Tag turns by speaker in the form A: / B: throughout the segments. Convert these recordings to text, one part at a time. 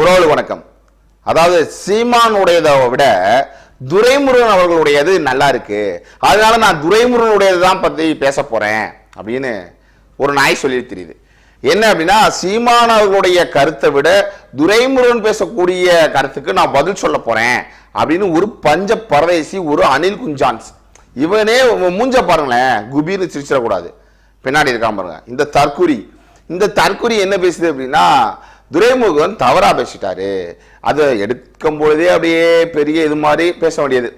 A: உறவு வணக்கம். அதாவது சீமானுடையதை விட துரைமுருகன் அவர்களுடையது நல்லா இருக்கு. அதனால நான் துரைமுருகனுடையது தான் பற்றி பேச போறேன் அப்படின்னு ஒரு நாய் சொல்லி தெரியுது. என்ன அப்படின்னா சீமான் அவர்களுடைய கருத்தை விட துரைமுருகன் பேசக்கூடிய கருத்துக்கு நான் பதில் சொல்ல போறேன் அப்படின்னு ஒரு பஞ்ச பரதேசி ஒரு அனில் குஞ்சான்ஸ் இவனே மூஞ்ச பாருங்களேன் குபீர்னு சிரிச்சிடக்கூடாது. பின்னாடி இருக்காம பாருங்க. இந்த தற்குறி. இந்த தற்குறி என்ன பேசுது அப்படின்னா துரைமுருகன் தவறாக பேசிட்டாரு. அதை எடுக்கும் பொழுதே அப்படியே பெரிய இது மாதிரி பேச வேண்டியது.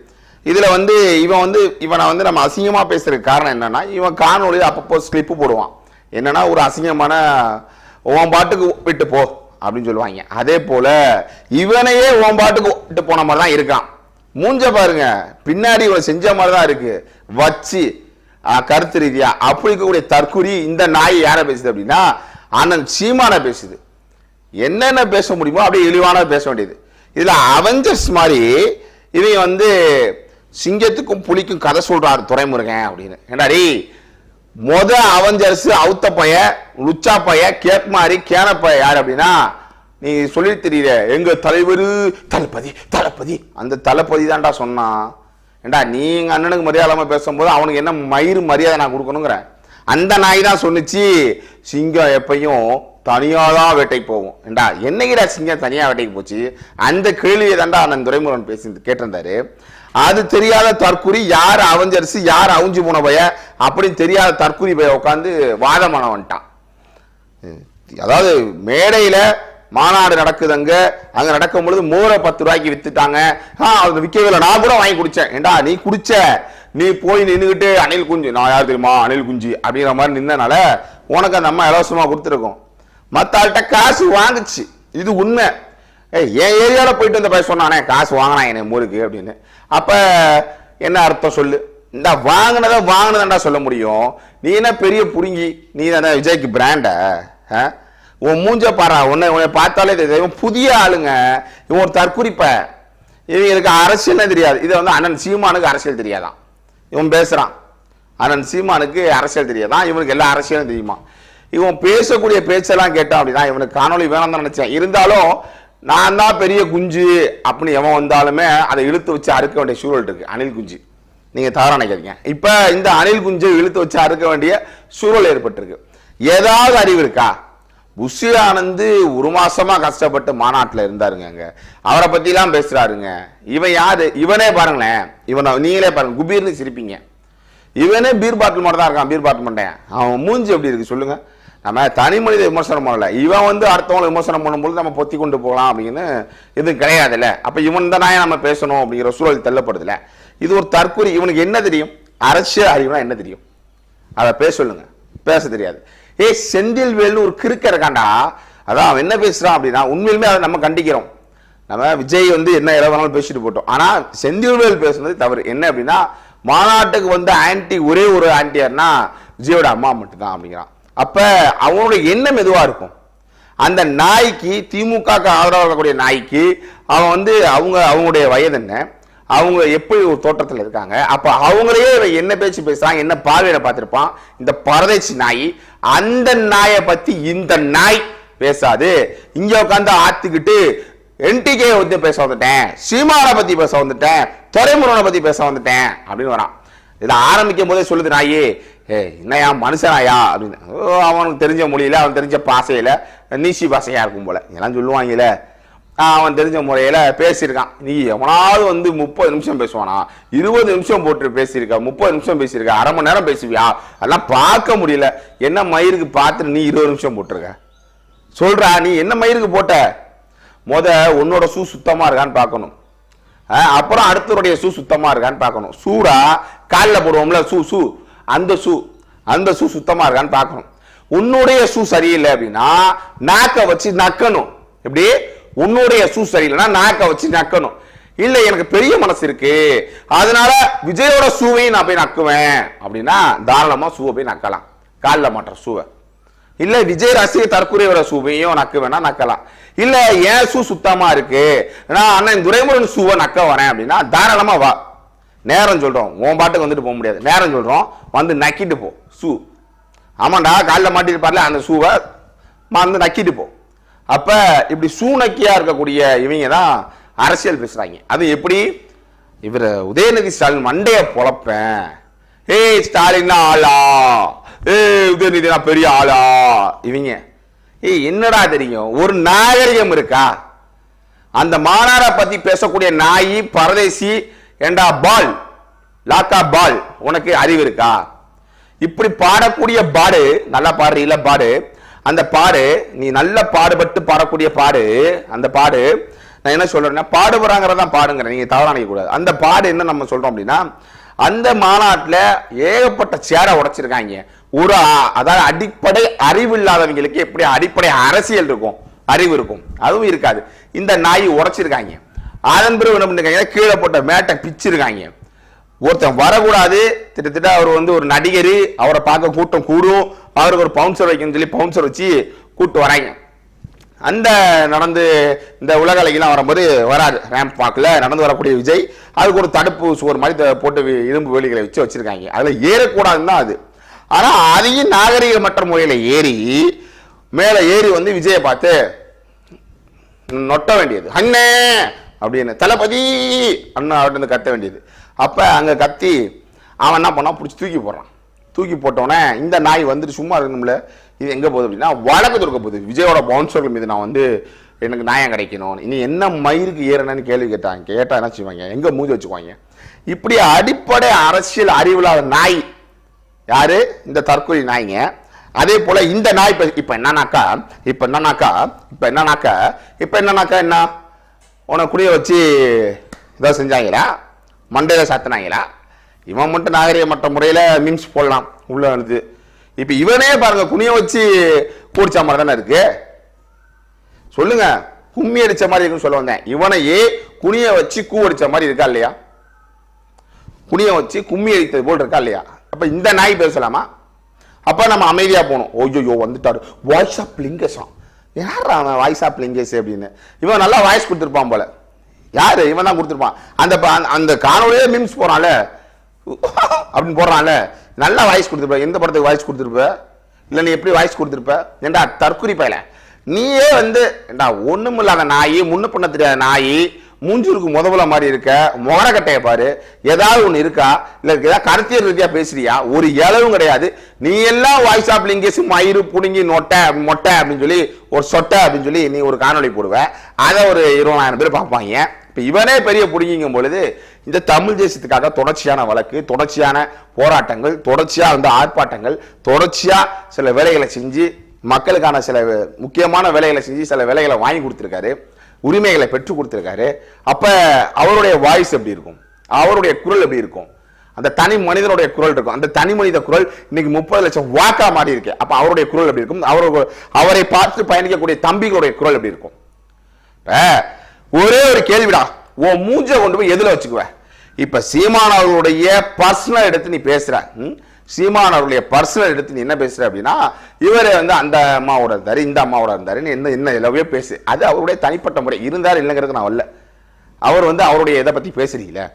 A: இதில் வந்து இவன் வந்து இவனை வந்து நம்ம அசிங்கமாக பேசுகிறதுக்கு காரணம் என்னென்னா இவன் காணொலி அப்பப்போ ஸ்லிப்பு போடுவான். என்னன்னா ஒரு அசிங்கமான உன் பாட்டுக்கு விட்டு போ அப்படின்னு சொல்லுவாங்க. அதே போல் இவனையே உன் பாட்டுக்கு விட்டு போன மாதிரி தான் இருக்கான். மூஞ்ச பாருங்க பின்னாடி இவன் செஞ்ச மாதிரி தான் இருக்கு. வச்சு கருத்து ரீதியாக அப்படி இருக்கக்கூடிய தற்குறி இந்த நாய் யாரை பேசுது அப்படின்னா அண்ணன் சீமான பேசுது. என்னென்ன பேச முடியுமோ அப்படியே இழிவான பேச வேண்டியது. இதில் அவெஞ்சர்ஸ் மாதிரி இவன் வந்து சிங்கத்துக்கும் புலிக்கும் கதை சொல்கிறார் துறைமுருகன் அப்படின்னு. என்னடி? மொத அவெஞ்சர்ஸ் அவுத்த பைய லுச்சா பைய கேக் மாதிரி கேன பைய யார் அப்படின்னா நீ சொல்லி தெரியல எங்க தலைவர் தளபதி தளபதி. அந்த தளபதி தான்டா சொன்னான். ஏண்டா நீ அண்ணனுக்கு மரியாதை இல்லாமல் பேசும்போது அவனுக்கு என்ன மயிறு மரியாதை நான் கொடுக்கணுங்கிறேன் அந்த நாய் தான் சொன்னிச்சு சிங்கம் எப்பையும் தனியாக தான் வேட்டைக்கு போகும். ஏண்டா என்னைக்கிடா சிங்கம் தனியாக வேட்டைக்கு போச்சு? அந்த கேள்வியை தாண்டா அண்ணன் துரைமுருகன் பேசி கேட்டிருந்தாரு. அது தெரியாத தற்குறி யார் அவஞ்சரிசி யார் அவிஞ்சு போன பய அப்படின்னு தெரியாத தற்குறி பய உட்காந்து வாதமான வந்துட்டான் அதாவது மேடையில் மாநாடு நடக்குதுங்க. அங்கே நடக்கும் பொழுது மோரை பத்து ரூபாய்க்கு வித்துட்டாங்க. ஆ அது விற்கவில்லை நான் கூட வாங்கி குடித்தேன் ஏண்டா நீ குடிச்ச? நீ போய் நின்றுக்கிட்டு அணில் குஞ்சு. நான் யார் தெரியுமா? அணில் குஞ்சு அப்படிங்கிற மாதிரி நின்றனால உனக்கு அந்த அம்மா இலவசமாக கொடுத்துருக்கோம். மற்ற ஆள்கிட்ட காசு வாங்குச்சு. இது உண்மை. ஏய் என் ஏரியாவில் போயிட்டு வந்த பையன் சொன்னானே காசு வாங்கினா என் ஊருக்கு அப்படின்னு. அப்போ என்ன அர்த்தம் சொல்லு? இந்த வாங்கினதை வாங்கினதாண்டா சொல்ல முடியும். நீ என்ன பெரிய புரிங்கி? நீ தானே விஜய்க்கு பிராண்ட உன் மூஞ்ச பாரா. உன்னை உன்னை பார்த்தாலே தெரியும் புதிய ஆளுங்க. இவன் ஒரு தற்குறிப்ப. இவங்களுக்கு அரசியல்னே தெரியாது. இதை வந்து அண்ணன் சீமானுக்கு அரசியல் தெரியாதான். இவன் பேசுகிறான் அண்ணன் சீமானுக்கு அரசியல் தெரியாதான் இவனுக்கு எல்லா அரசியலும் தெரியுமா? இவன் பேசக்கூடிய பேச்செல்லாம் கேட்டான் அப்படின்னா இவனுக்கு காணொளி வேணாம் தான் இருந்தாலும் நான் தான் பெரிய குஞ்சு அப்படின்னு எவன் வந்தாலுமே அதை இழுத்து வச்சு அறுக்க வேண்டிய சூழல் இருக்குது அணில் குஞ்சு. நீங்கள் தவறா நினைக்கிறீங்க இப்போ இந்த அணில் குஞ்சை இழுத்து வச்சு அறுக்க வேண்டிய சூழல் ஏற்பட்டிருக்கு. ஏதாவது அறிவு இருக்கா? புஷி ஆனந்து ஒரு மாசமா கஷ்டப்பட்டு மாநாட்டில் இருந்தாருங்க அங்க. அவரை பத்தி எல்லாம் பேசுறாருங்க. இவன் யாரு? இவனே பாருங்களேன். இவனை நீங்களே பாருங்க. குபீர்னு சிரிப்பீங்க. இவனே பீர் பாட்டில் மட்டும் தான் இருக்கான் பீர் பாட்டில் மாட்டேன் அவன் மூஞ்சி எப்படி இருக்கு சொல்லுங்க. நம்ம தனி மனித விமர்சனம் பண்ணல. இவன் வந்து அடுத்தவங்களை விமர்சனம் பண்ணும்போது நம்ம பொத்தி கொண்டு போகலாம் அப்படின்னு எதுவும் கிடையாதுல்ல. அப்ப இவன் தான் நம்ம பேசணும் அப்படிங்கிற சூழல் தள்ளப்படுதுல இது ஒரு தற்கொலை இவனுக்கு என்ன தெரியும்? அரசியல் அறிவுனா என்ன தெரியும்? அதை பேச சொல்லுங்க. பேச தெரியாது. ஏய் செந்தில் வேல்னு ஒரு கிறுக்க இருக்காண்டா அதான் அவன் என்ன பேசுறான் அப்படின்னா உண்மையிலுமே அதை நம்ம கண்டிக்கிறோம். நம்ம விஜய் வந்து என்ன இளவனாலும் பேசிட்டு போட்டோம். ஆனால் செந்தில்வேல் பேசுனது தவறு. என்ன அப்படின்னா மாநாட்டுக்கு வந்த ஆன்டி ஒரே ஒரு ஆன்டியார்னா விஜயோட அம்மா மட்டும்தான் அப்படிங்கிறான். அப்ப அவனுடைய எண்ணம் எதுவா இருக்கும்? அந்த நாய்க்கு திமுக ஆதரவாக இருக்கக்கூடிய நாய்க்கு அவன் வந்து அவங்க அவங்களுடைய வயது என்ன? அவங்க எப்படி ஒரு தோற்றத்தில் இருக்காங்க? அப்போ அவங்களையே இவன் என்ன பேச்சு பேசுறான் என்ன பார்வையில பார்த்துருப்பான்? இந்த பரதேசி நாய் அந்த நாயை பற்றி இந்த நாய் பேசாது. இங்கே உட்காந்து ஆத்துக்கிட்டு என்டிகே வந்து பேச வந்துட்டேன் சீமானை பற்றி பேச வந்துட்டேன் துறைமுருகனை பற்றி பேச வந்துட்டேன் அப்படின்னு வரான். இதை ஆரம்பிக்கும் போதே சொல்லுது நாயே ஏ என்னையா மனுஷனாயா? அப்படின்னு. ஓ, அவனுக்கு தெரிஞ்ச மொழியில் அவன் தெரிஞ்ச பாசையில் நீசி பாசையாக இருக்கும் போல. இதெல்லாம் சொல்லுவாங்கல்ல. அவன் தெரிஞ்ச முறையில் பேசியிருக்கான். நீ எவனாவது வந்து முப்பது நிமிஷம் பேசுவானா? இருபது நிமிஷம் போட்டு பேசியிருக்க முப்பது நிமிஷம் பேசியிருக்க அரை மணி நேரம் பேசுவியா? அதெல்லாம் பார்க்க முடியல. என்ன மயிருக்கு பார்த்துட்டு நீ இருபது நிமிஷம் போட்டிருக்க? சொல்கிறா நீ என்ன மயிருக்கு போட்ட? முத உன்னோட ஷூ சுத்தமாக இருக்கான்னு பார்க்கணும். அப்புறம் அடுத்தவருடைய ஷூ சுத்தமாக இருக்கான்னு பார்க்கணும். ஷூடா காலில் போடுவோம்ல ஷூ ஷூ. அந்த ஷூ அந்த ஷூ சுத்தமாக இருக்கான்னு பார்க்கணும். உன்னுடைய ஷூ சரியில்லை அப்படின்னா நாக்கை வச்சு நக்கணும். எப்படி? உன்னுடைய ஷூ சரியில்லைன்னா நாக்க வச்சு நக்கணும். இல்ல எனக்கு பெரிய மனசு இருக்கு. அதனால விஜயோட ஷூவையும் நான் போய் நக்குவேன். அப்படின்னா தாராளமா ஷூவை போய் நக்கலாம். காலில் மாட்டுற ஷூவை இல்ல விஜய் ரசிக தற்கொலையோட ஷூவையும் நக்க வேணா நக்கலாம். இல்ல ஏன் ஷூ சுத்தமா இருக்கு? நான் அண்ணன் துரைமுருகன் ஷூவை நக்க வரேன் அப்படின்னா தாராளமா வா. நேரம் சொல்றோம். உன் பாட்டுக்கு வந்துட்டு போக முடியாது. நேரம் சொல்றோம். வந்து நக்கிட்டு போ. ஷூ ஆமாண்டா காலில் மாட்டிட்டு மாட்டிருப்பார்ல அந்த ஷூவை வந்து நக்கிட்டு போ. அப்ப இப்படி சூனக்கியா இருக்கக்கூடிய இவங்க தான் அரசியல் பேசுறாங்க. அது எப்படி? இவர் உதயநிதி ஸ்டாலின் மண்டைய பொழப்பேன். ஏய் ஸ்டாலின் ஆளா? ஏ உதயநிதி நான் பெரிய ஆளா? இவங்க ஏய் என்னடா தெரியும் ஒரு நாகரிகம் இருக்கா? அந்த மாநாட பத்தி பேசக்கூடிய நாயி பரதேசி ஏண்டா பால்? லாக்கா பால் உனக்கு அறிவு இருக்கா? இப்படி பாடக்கூடிய பாடு நல்லா பாடுறீங்களா பாடு. அந்த பாடு நீ நல்ல பாடுபட்டு பாடக்கூடிய பாடு அந்த பாடு நான் என்ன சொல்றேன்னா பாடுபடுறாங்கிறதான் பாடுங்கிறேன் நீங்க தவறா நினைக்கக்கூடாது அந்த பாடு என்ன நம்ம சொல்றோம் அப்படின்னா அந்த மாநாட்டில் ஏகப்பட்ட சேரை உடைச்சிருக்காங்க. ஒரு அதாவது அடிப்படை அறிவு இல்லாதவங்களுக்கு எப்படி அடிப்படை அரசியல் இருக்கும் அறிவு இருக்கும் அதுவும் இருக்காது. இந்த நாய் உடைச்சிருக்காங்க. அதன் பிறகு என்ன பண்ணிருக்காங்க கீழே போட்ட மேட்டை பிச்சிருக்காங்க. ஒருத்தன் வரக்கூடாது. திட்டத்தட்ட அவர் வந்து ஒரு நடிகர். அவரை பார்க்க கூட்டம் கூடும். அவருக்கு ஒரு பவுன்சர் வைக்கணும்னு சொல்லி பவுன்சர் வச்சு கூட்டு வராங்க. அந்த நடந்து இந்த உலக அழகிலாம் வரும்போது வராது ரேம்ப் பார்க்கல நடந்து வரக்கூடிய விஜய். அதுக்கு ஒரு தடுப்பு சுவர் மாதிரி போட்டு இரும்பு வேலிகளை வச்சு வச்சுருக்காங்க. அதில் ஏறக்கூடாதுன்னு தான் அது. ஆனால் அதையும் நாகரிகமற்ற முறையில் ஏறி மேலே ஏறி வந்து விஜயை பார்த்து நொட்ட வேண்டியது. அண்ணே! அப்படின்னு தளபதி அண்ணா அவர்கிட்ட கத்த வேண்டியது. அப்போ அங்கே கத்தி அவன் என்ன பண்ணான்? பிடிச்சி தூக்கி போடுறான். தூக்கி போட்டோன்னே இந்த நாய் வந்துட்டு சும்மா இருக்கணும்ல இது எங்கே போகுது அப்படின்னா வழக்கு தொடுக்க போகுது. விஜயோட பவுன்சர்கள் மீது நான் வந்து எனக்கு நியாயம் கிடைக்கணும். இனி என்ன மயிருக்கு ஏறணும்னு கேள்வி கேட்டாங்க. கேட்டால் என்ன செய்வாங்க? எங்கே மூஞ்சி வச்சுக்குவாங்க? இப்படி அடிப்படை அரசியல் அறிவில்லாத நாய். யாரு? இந்த தற்கொலை நாய்ங்க. அதே போல இந்த நாய் இப்போ இப்போ என்னன்னாக்கா இப்போ என்னன்னாக்கா இப்போ என்னன்னாக்கா இப்போ என்னன்னாக்கா என்ன? உன குடியை வச்சு இதை செஞ்சாங்களா? மண்டையில் சாத்தினாங்களா? இவன் மட்டும் நாகரிகமற்ற முறையில் மீம்ஸ் போடலாம். உள்ள இப்போ இப்ப இவனே பாருங்க குனிய வச்சு கூடிச்ச மாதிரி தானே இருக்கு. சொல்லுங்க கும்மி அடிச்ச மாதிரி இருக்குன்னு சொல்ல வந்தேன். இவனையே குனிய வச்சு கூ அடிச்ச மாதிரி இருக்கா இல்லையா? குனிய வச்சு கும்மி அடித்தது போல் இருக்கா இல்லையா? அப்போ இந்த நாய் பேசலாமா? அப்போ நம்ம அமைதியாக போகணும். ஓய்யோ வந்துட்டாரு. வாய்ஸ் ஆஃப் லிங்கேஷம் யார் அவன் வாய்ஸ் ஆஃப் லிங்கஸ் அப்படின்னு? இவன் நல்லா வாய்ஸ் கொடுத்துருப்பான் போல. யார்? இவன் தான் கொடுத்துருப்பான். அந்த ப- அந்த காணொலியே மீம்ஸ் போகிறான்ல அப்படின்னு போடுறான்ல. நல்லா வாய்ஸ் கொடுத்துருப்ப. எந்த படத்துக்கு வாய்ஸ் கொடுத்துருப்ப? இல்லை நீ எப்படி வாய்ஸ் கொடுத்துருப்ப? ஏண்டா தற்குறி பயல. நீயே வந்து ஏண்டா ஒண்ணுமில்லாத நாய் முன்ன பண்ண தெரியாத நாய் மூஞ்சூருக்கு முதல்ல மாதிரி இருக்க முகரக்கட்டையை பாரு. ஏதாவது ஒன்று இருக்கா? இல்லை ஏதாவது கருத்தியல் ரீதியாக பேசுறியா? ஒரு இளவும் கிடையாது. நீ எல்லாம் வாய்ஸ் ஆஃப் லிங்கேஸ் மயிறு புடுங்கி நொட்டை மொட்டை அப்படின்னு சொல்லி ஒரு சொட்டை அப்படின்னு சொல்லி நீ ஒரு காணொலி போடுவ. அதை ஒரு இருபதாயிரம் பேர் பார்ப்பாங்க. இப்போ இவனே பெரிய புடுங்கிங்கும் பொழுது இந்த தமிழ் தேசத்துக்காக தொடர்ச்சியான வழக்கு தொடர்ச்சியான போராட்டங்கள் தொடர்ச்சியாக வந்து ஆர்ப்பாட்டங்கள் தொடர்ச்சியாக சில வேலைகளை செஞ்சு மக்களுக்கான சில முக்கியமான வேலைகளை செஞ்சு சில வேலைகளை வாங்கி கொடுத்துருக்காரு உரிமைகளை பெற்று கொடுத்துருக்காரு. அப்போ அவருடைய வாய்ஸ் எப்படி இருக்கும்? அவருடைய குரல் எப்படி இருக்கும்? அந்த தனி மனிதனுடைய குரல் இருக்கும். அந்த தனி மனித குரல் இன்னைக்கு முப்பது லட்சம் வாக்கா மாறி இருக்கு. அப்போ அவருடைய குரல் எப்படி இருக்கும்? அவரு அவரை பார்த்து பயணிக்கக்கூடிய தம்பிகளுடைய குரல் எப்படி இருக்கும்? இப்போ ஒரே ஒரு கேள்விடா. உன் மூஞ்ச கொண்டு போய் எதில் வச்சுக்குவ? இப்ப சீமான் அவர்களுடைய பர்சனல் எடுத்து நீ பேசுற. ம்? சீமான் அவருடைய பர்சனல் எடுத்து நீ என்ன பேசுற அப்படின்னா இவரே வந்து அந்த அம்மாவோட இருந்தாரு இந்த அம்மாவோட இருந்தாரு என்ன என்ன எல்லாவே பேசு. அது அவருடைய தனிப்பட்ட முறை. இருந்தார் இல்லைங்கிறது நான் வரல. அவர் வந்து அவருடைய இதை பத்தி பேசுறீங்களே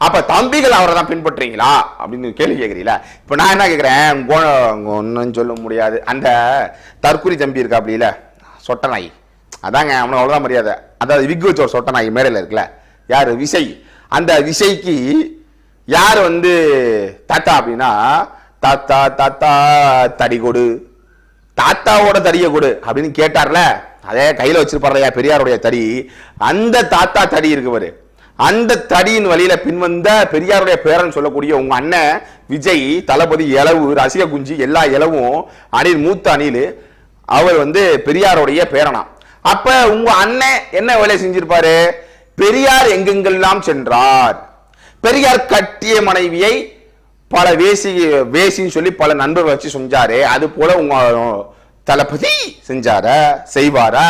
A: அப்ப தம்பிகள் அவரை தான் பின்பற்றுறீங்களா? அப்படின்னு கேள்வி கேட்குறீங்களா இப்ப நான் என்ன கேட்குறேன் ஒன்றும் சொல்ல முடியாது. அந்த தற்குறி தம்பி இருக்கா அப்படில இல்ல சொட்ட நாய் அதாங்க அவனுக்கு அவ்வளோதான் மரியாதை. அதாவது விக் வச்சு ஒரு சொட்டை நான் மேடையில் இருக்குல்ல? யார்? விசை. அந்த விசைக்கு யார் வந்து தாத்தா அப்படின்னா தாத்தா தாத்தா தடி கொடு. தாத்தாவோட தடியை கொடு. அப்படின்னு கேட்டார்ல. அதே கையில் வச்சிருப்பாருயா பெரியாருடைய தடி. அந்த தாத்தா தடி இருக்குவர் அந்த தடியின் வழியில பின்வந்த பெரியாருடைய பேரன் சொல்லக்கூடிய உங்க அண்ணன் விஜய் தளபதி இளவு ரசிக குஞ்சு எல்லா இளவும் அணில் மூத்த அணில் அவர் வந்து பெரியாருடைய பேரனா. அப்ப உங்க அண்ணன் என்ன வேலை செஞ்சிருப்பாரு? பெரியார் எங்கெங்கெல்லாம் சென்றார்? பெரியார் கட்டிய மனைவியை பல வேசி வேசின்னு சொல்லி பல நண்பர்கள் வச்சு செஞ்சாரு அது போல உங்க தளபதி செஞ்சாரா? செய்வாரா?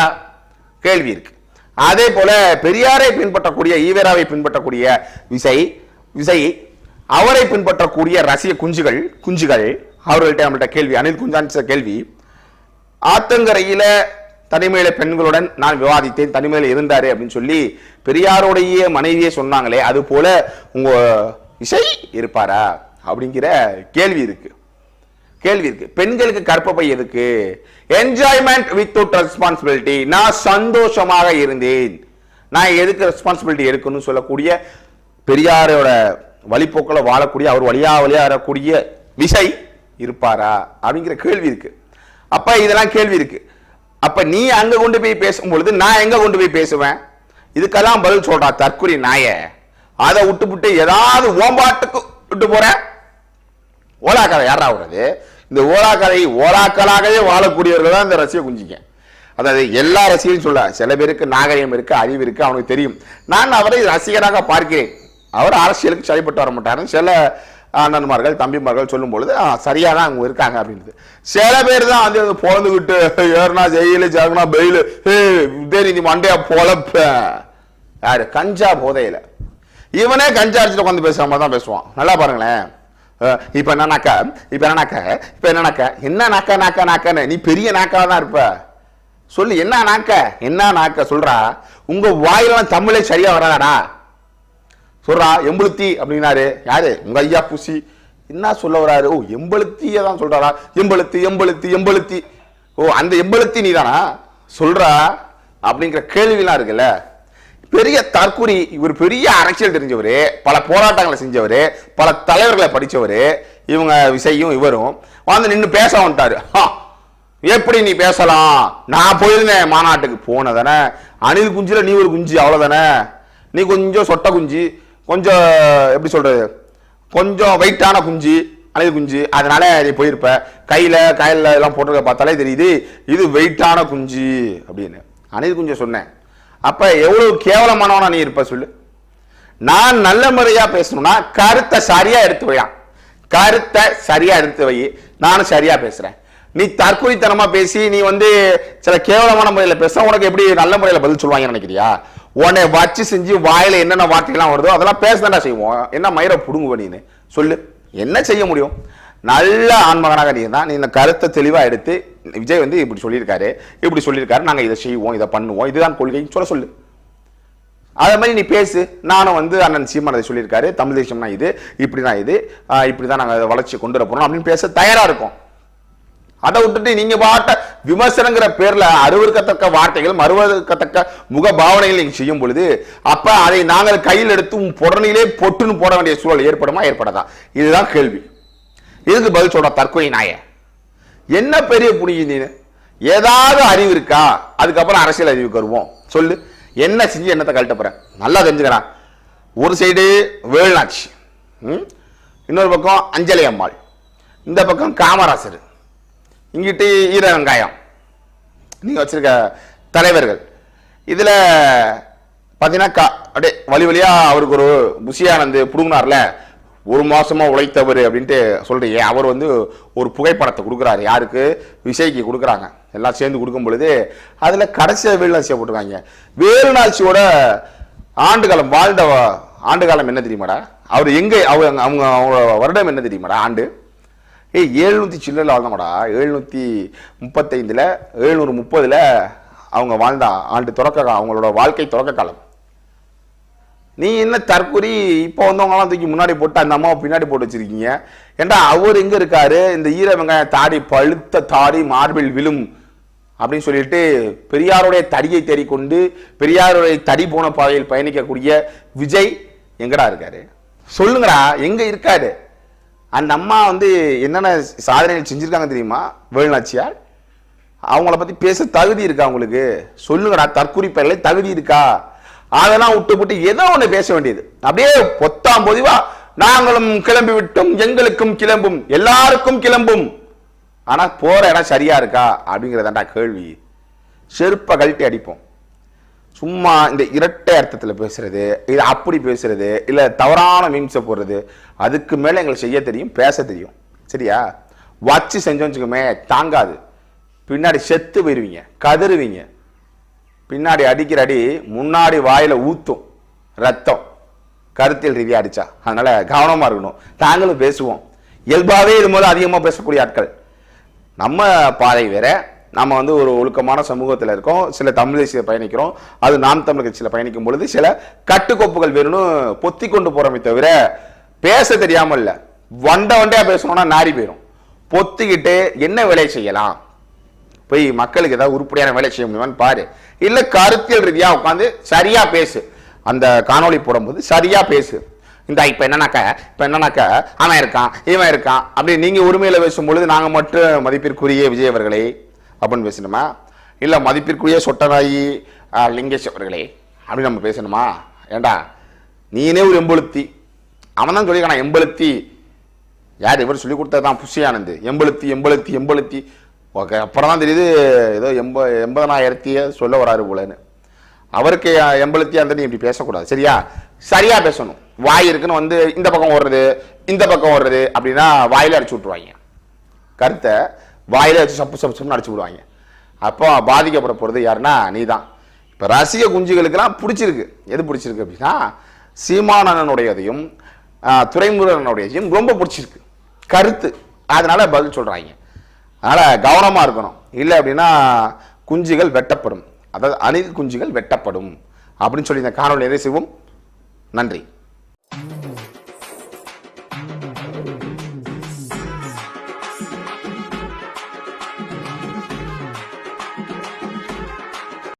A: கேள்வி இருக்கு. அதே போல பெரியாரை பின்பற்றக்கூடிய ஈவேராவை பின்பற்றக்கூடிய விசை விசை அவரை பின்பற்றக்கூடிய ரசிக குஞ்சுகள் குஞ்சுகள் அவர்கள்ட்ட நம்மள்ட்ட கேள்வி அனில் குஞ்சான் கேள்வி ஆத்தங்கரையில தனிமையில பெண்களுடன் நான் விவாதித்தேன் தனிமையில இருந்தாரு அப்படின்னு சொல்லி பெரியாருடைய மனைவியே சொன்னாங்களே அது போல உங்க இசை இருப்பாரா அப்படிங்கிற கேள்வி இருக்கு. கேள்வி இருக்கு. பெண்களுக்கு கற்பப்பை எதுக்கு? என்ஜாய்மெண்ட் வித்தவுட் ரெஸ்பான்சிபிலிட்டி நான் சந்தோஷமாக இருந்தேன். நான் எதுக்கு ரெஸ்பான்சிபிலிட்டி எடுக்கணும்னு சொல்லக்கூடிய பெரியாரோட வழிப்போக்கில் வாழக்கூடிய அவர் வழியா வழியா வரக்கூடிய விசை இருப்பாரா அப்படிங்கிற கேள்வி இருக்கு. அப்ப இதெல்லாம் கேள்வி இருக்கு. அப்ப நீ அங்க கொண்டு போய் பேசும் பொழுது நான் எங்க கொண்டு போய் பேசுவேன்? இதுக்கெல்லாம் பதில் சொல்றா தற்குறி நாய. அதை விட்டுப்புட்டு ஏதாவது ஓம்பாட்டுக்கு விட்டு போறேன் கதை யாரா வருது இந்த ஓலாக்கதை ஓலாக்களாகவே வாழக்கூடியவர்கள் தான் இந்த ரசிக குஞ்சிங்க. அதாவது எல்லா ரசிகரும் சொல்ல சில பேருக்கு நாகரிகம் இருக்கு அறிவு இருக்கு அவனுக்கு தெரியும். நான் அவரை ரசிகராக பார்க்கிறேன். அவர் அரசியலுக்கு சரிப்பட்டு வர மாட்டாரு சில அண்ணன்மார்கள் தம்பிமார்கள் சொல்லும் பொழுது "ஆ, சரியா தான் அவங்க இருக்காங்க அப்படின்றது சில பேர் தான் வந்து பொழந்துக்கிட்டு ஏறுனா ஜெயிலு ஜாகுனா பெயில் தேரி நீ மண்டையா பொழப்ப. யாரு? கஞ்சா போதையில. இவனே கஞ்சா அடிச்சுட்டு உட்காந்து பேசுற மாதிரி தான் பேசுவான். நல்லா பாருங்களேன். இப்போ இப்ப இப்போ நாக்கா? இப்ப என்னக்கா இப்ப என்ன நாக்க? என்ன நாக்கா நாக்கா நீ பெரிய நாக்கா தான் இருப்ப. சொல்லு என்ன நாக்க? என்ன நாக்க? சொல்றா. உங்க வாயிலாம் தமிழே சரியா வராதாடா. சொல்றா எம்பளுத்தி அப்படின்னாரு. யாரு? உங்க ஐயா பூசி. என்ன சொல்ல வராரு? ஓ எம்பளுத்திய தான் சொல்றாரா. எம்பளுத்தி எம்பளுத்தி எம்பளுத்தி. ஓ அந்த எம்பளுத்தி நீதானா? சொல்றா அப்படிங்கிற கேள்விலாம் இருக்குல்ல. பெரிய தற்குறி இவர் பெரிய அரசியல் தெரிஞ்சவர் பல போராட்டங்களை செஞ்சவர் பல தலைவர்களை படித்தவர் இவங்க விசையும் இவரும். வந்து நின்று பேச வந்துட்டாரு. எப்படி நீ பேசலாம்? நான் போயிருந்தேன் மாநாட்டுக்கு. போனதானே? அணில் குஞ்சில் நீ ஒரு குஞ்சு அவ்வளோதானே நீ கொஞ்சம் சொட்ட குஞ்சு. கொஞ்சம் எப்படி சொல்கிறது கொஞ்சம் வெயிட்டான குஞ்சு அணில் குஞ்சு அதனால நீ போயிருப்பேன் கையில் கையில் எல்லாம் போட்டிருக்க பார்த்தாலே தெரியுது இது வெயிட்டான குஞ்சு அப்படின்னு. அணில் குஞ்சு சொன்னேன். அப்போ எவ்வளோ கேவலமானவனா நீ இருப்ப சொல்லு. நான் நல்ல முறையாக பேசணும்னா கருத்தை சரியாக எடுத்து வையான் கருத்தை சரியாக எடுத்து வை. நானும் சரியாக பேசுகிறேன் நீ தற்கொலைத்தனமாக பேசி நீ வந்து சில கேவலமான முறையில் பேச உனக்கு எப்படி நல்ல முறையில் பதில் சொல்லுவாங்கன்னு நினைக்கிறியா? உன்னை வச்சு செஞ்சு வாயில என்னென்ன வார்த்தைகள்லாம் வருதோ அதெல்லாம் பேசதாண்டா செய்வோம். என்ன மயிரை புடுங்குவ நீனு? சொல்லு. என்ன செய்ய முடியும்? நல்ல ஆண்மகனாக நீ தான் நீ இந்த கருத்தை தெளிவாக எடுத்து விஜய் வந்து இப்படி சொல்லியிருக்காரு இப்படி சொல்லியிருக்காரு நாங்கள் இதை செய்வோம் இதை பண்ணுவோம் இதுதான் கொள்கைன்னு சொல்ல சொல்லு. அதே மாதிரி நீ பேசு. நானும் வந்து அண்ணன் சீமான் அதை சொல்லியிருக்காரு தமிழ் தேசம்னா இது இப்படி தான் இது இப்படி தான் நாங்கள் வளர்ச்சி கொண்டு வர போகிறோம் அப்படின்னு பேச தயாராக இருக்கும். அதை விட்டுட்டு நீங்க பாட்ட விமர்சனங்கிற பேர்ல அருவருக்கத்தக்க வார்த்தைகள் மறுவதற்கத்தக்க முக பாவனைகள் நீங்க செய்யும் பொழுது அப்ப அதை நாங்கள் கையில் எடுத்து உன் புடனிலே பொட்டுன்னு போட வேண்டிய சூழல் ஏற்படுமா ஏற்படாதா? இதுதான் கேள்வி. இதுக்கு பதில் சொல்ற தற்கொலை நாய. என்ன பெரிய புனிய நீ? ஏதாவது அறிவு இருக்கா? அதுக்கப்புறம் அரசியல் அறிவுக்கு வருவோம் சொல்லு. என்ன செஞ்சு என்னத்தை கழட்ட போற? நல்லா தெரிஞ்சுக்கிறான் ஒரு சைடு வேலுநாச்சி ம்? இன்னொரு பக்கம் அஞ்சலி அம்மாள். இந்த பக்கம் காமராசர். இங்கிட்டு ஈர வெங்காயம் நீங்கள் வச்சுருக்க தலைவர்கள். இதில் பார்த்தீங்கன்னா கா- அப்படியே வழி வழியாக அவருக்கு ஒரு புஷியானந்து புடுங்கினார்ல ஒரு மாதமாக உழைத்தவர் அப்படின்ட்டு சொல்கிறீங்க அவர் வந்து ஒரு புகைப்படத்தை கொடுக்குறாரு. யாருக்கு? விசைக்கு கொடுக்குறாங்க. எல்லாம் சேர்ந்து கொடுக்கும் பொழுது அதில் கடைசியாக வேலுநாச்சியை போட்டிருக்காங்க. வேலுநாச்சியோட ஆண்டு காலம் வாழ்ந்த ஆண்டுகாலம் ஆண்டு காலம் என்ன தெரியுமாடா? அவர் எங்கே அவங்க அவங்க அவங்களோட வருடம் என்ன தெரியுமாடா? ஆண்டு? ஏய் எழுநூற்றி சில்லரில் வாழ்ந்தோம்டா எழுநூற்றி முப்பத்தைந்தில் எழுநூறு முப்பதுல அவங்க வாழ்ந்தா ஆண்டு தொடக்க அவங்களோட வாழ்க்கை தொடக்க காலம். நீ என்ன தற்கொலை இப்போ வந்தவங்களாம் தூக்கி முன்னாடி போட்டு அந்த அம்மாவை பின்னாடி போட்டு வச்சிருக்கீங்க? ஏண்டா அவர் எங்கே இருக்காரு? இந்த ஈர வெங்காயம் தாடி பழுத்த தாடி மார்பில் விழும் அப்படின்னு சொல்லிட்டு பெரியாருடைய தடியை தேடிக்கொண்டு பெரியாருடைய தடி போன பாதையில் பயணிக்கக்கூடிய விஜய் எங்கடா இருக்காரு? சொல்லுங்கடா எங்கே இருக்காரு? அந்த அம்மா வந்து என்னென்ன சாதனைகள் செஞ்சுருக்காங்க தெரியுமா? வேலுநாச்சியார் அவங்கள பற்றி பேச தகுதி இருக்கா உங்களுக்கு? சொல்லுங்கடா தற்குறிப்பெயர்ல தகுதி இருக்கா? அதெல்லாம் விட்டு விட்டு ஏதோ ஒன்று பேச வேண்டியது. அப்படியே பொத்தாம் பொதிவா நாங்களும் கிளம்பி விட்டோம் எங்களுக்கும் கிளம்பும் எல்லாருக்கும் கிளம்பும். ஆனால் போகிற இடம் சரியா இருக்கா? அப்படிங்கிறதாண்டா கேள்வி. செருப்பை கழட்டி அடிப்போம். சும்மா இந்த இரட்டை அர்த்தத்தில் பேசுறது இது அப்படி பேசுறது இல்லை தவறான மீம்ஸை போடுறது அதுக்கு மேலே எங்களுக்கு செய்ய தெரியும் பேச தெரியும். சரியா? வச்சு செஞ்சோம் வச்சுக்கோமே தாங்காது. பின்னாடி செத்து போயிடுவீங்க கதறுவீங்க. பின்னாடி அடிக்கிற அடி முன்னாடி வாயில் ஊற்றும் ரத்தம். கருத்தியல் ரீதியாக அடிச்சா. அதனால கவனமாக இருக்கணும். நாங்களும் பேசுவோம். இயல்பாகவே இது போது அதிகமாக பேசக்கூடிய ஆட்கள். நம்ம பாதை வேற. நம்ம வந்து ஒரு ஒழுக்கமான சமூகத்தில் இருக்கோம். சில தமிழ் தேசிய பயணிக்கிறோம். அது நாம் தமிழ் கட்சியில் பயணிக்கும் பொழுது சில கட்டுக்கோப்புகள் வேணும்னு பொத்தி கொண்டு போறோமே தவிர பேச தெரியாமல் இல்லை. வண்ட வண்டையா பேசணும்னா நாரி போயிடும் பொத்திக்கிட்டு என்ன வேலையை செய்யலாம்? போய் மக்களுக்கு ஏதாவது உருப்படியான வேலை செய்ய முடியுமான்னு பாரு. இல்லை கருத்தியல் ரீதியாக உட்காந்து சரியாக பேசு. அந்த காணொளி போடும்போது சரியாக பேசு. இந்த இப்போ என்னன்னாக்க இப்போ என்னன்னாக்க அவன் இருக்கான் இவன் இருக்கான் அப்படி நீங்கள் உரிமையில் பேசும் பொழுது மட்டும் மதிப்பிற்குரிய விஜய் அவர்களே அப்படின்னு பேசணுமா? இல்லை மதிப்பிற்குரிய சொட்டநாயி லிங்கேஷ் அவர்களே அப்படின்னு நம்ம பேசணுமா? ஏண்டா நீனே ஒரு எம்பெழுத்தி. அவன் தான் சொல்லியிருக்கான் எம்பழுத்தி. யார் இவர் சொல்லி கொடுத்ததான் புஷி ஆனந்த் எம்பெழுத்தி எம்பெழுத்தி எம்பெழுத்தி. ஓகே அப்புறம் தான் தெரியுது ஏதோ எம்ப எண்பதனாயிரத்திய சொல்ல வராரு போலன்னு. அவருக்கு எம்பழுத்தி அந்த நீ இப்படி பேசக்கூடாது சரியா? சரியா பேசணும். வாய் இருக்குன்னு வந்து இந்த பக்கம் ஓடுறது இந்த பக்கம் ஓடுறது அப்படின்னா வாயில அடிச்சு விட்ருவாங்க கருத்தை வாயிலே வச்சு சப்பு சப்பு சப்புன்னு அடிச்சு விடுவாங்க. அப்போ பாதிக்கப்பட போகிறது யாருன்னா நீ தான் இப்போ ரசிக குஞ்சுகளுக்கெல்லாம் பிடிச்சிருக்கு. எது பிடிச்சிருக்கு அப்படின்னா சீமானனுடையதையும் துறைமுருகனுடையதையும் ரொம்ப பிடிச்சிருக்கு. கருத்து. அதனால் பதில் சொல்கிறாங்க அதனால் கவனமாக இருக்கணும். இல்லை அப்படின்னா குஞ்சுகள் வெட்டப்படும். அதாவது அணில் குஞ்சுகள் வெட்டப்படும். அப்படின்னு சொல்லி இந்த காணொலி நிறைய செய்வோம். நன்றி.